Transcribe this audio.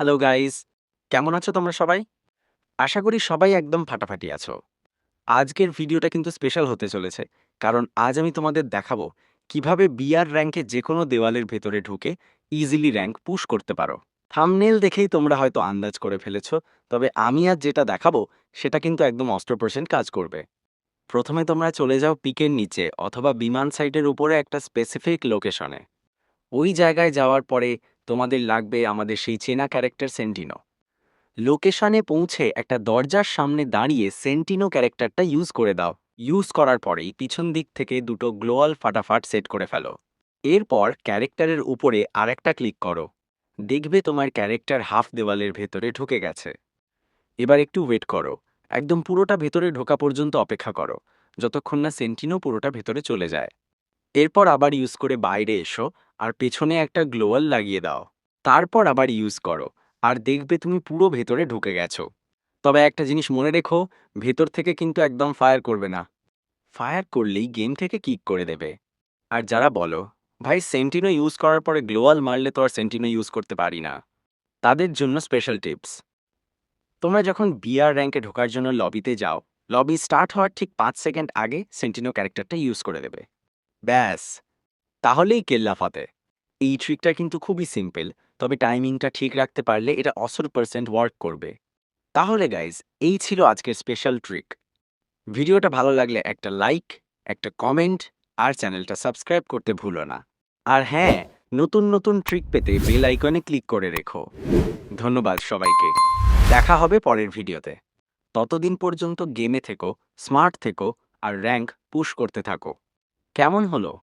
Hello guys, কেমন আছো তোমরা সবাই? আশা করি সবাই একদম ফাটাফাটি আছো। আজকের ভিডিওটা কিন্তু স্পেশাল হতে চলেছে, কারণ আজ আমি তোমাদের দেখাবো কীভাবে বিআর র্যাঙ্কে যে কোনো দেওয়ালের ভেতরে ঢুকে ইজিলি র্যাঙ্ক পুশ করতে পারো। থামনেল দেখেই তোমরা হয়তো আন্দাজ করে ফেলেছ, তবে আমি আজ যেটা দেখাবো সেটা কিন্তু একদম অস্ত্র পার্সেন্ট কাজ করবে। প্রথমে তোমরা চলে যাও পিকের নিচে অথবা বিমান সাইটের উপরে একটা স্পেসিফিক লোকেশনে ওই জায়গায় যাওয়ার পরে তোমাদের লাগবে আমাদের সেই চেনা ক্যারেক্টার সেন্টিনো লোকেশনে পৌঁছে একটা দরজার সামনে দাঁড়িয়ে সেন্টিনো ক্যারেক্টারটা ইউজ করে দাও। ইউজ করার পরেই পিছন দিক থেকে দুটো গ্লোয়াল ফাটাফাট সেট করে ফেলো। এরপর ক্যারেক্টারের উপরে আরেকটা ক্লিক করো। দেখবে তোমার ক্যারেক্টার হাফ দেওয়ালের ভেতরে ঢুকে গেছে। এবার একটু ওয়েট করো। একদম পুরোটা ভেতরে ঢোকা পর্যন্ত অপেক্ষা করো। যতক্ষণ না সেন্টিনো পুরোটা ভেতরে চলে যায়। এরপর আবার ইউজ করে বাইরে এসো। আর পেছনে একটা গ্লোয়াল লাগিয়ে দাও। তারপর আবার ইউজ করো। আর দেখবে তুমি পুরো ভেতরে ঢুকে গেছো। তবে একটা জিনিস মনে রেখো, ভেতর থেকে কিন্তু একদম ফায়ার করবে না। ফায়ার করলেই গেম থেকে কিক করে দেবে। আর যারা বলো, ভাই সেন্টিনো ইউজ করার পরে গ্লোয়াল মারলে তো আর সেন্টিনো ইউজ করতে পারি না। তাদের জন্য স্পেশাল টিপস তোমরা যখন বিআর র্যাঙ্কে ঢোকার জন্য লবিতে যাও লবি স্টার্ট হওয়ার ঠিক পাঁচ সেকেন্ড আগে সেন্টিনো ক্যারেক্টারটা ইউজ করে দেবে। ব্যাস। তাহলেই কেল্লা ফাতে। এই ট্রিকটা কিন্তু খুবই সিম্পল তবে টাইমিংটা ঠিক রাখতে পারলে এটা অসর পার্সেন্ট ওয়ার্ক করবে। তাহলে গাইজ এই ছিল আজকের স্পেশাল ট্রিক ভিডিওটা ভালো লাগলে একটা লাইক একটা কমেন্ট আর চ্যানেলটা সাবস্ক্রাইব করতে ভুলো না। আর হ্যাঁ নতুন নতুন ট্রিক পেতে বেল আইকনে ক্লিক করে রেখো। ধন্যবাদ সবাইকে। দেখা হবে পরের ভিডিওতে। ততদিন পর্যন্ত গেমে থেকো স্মার্ট থেকো, আর র্যাঙ্ক পুশ করতে থাকো। কেমন হলো?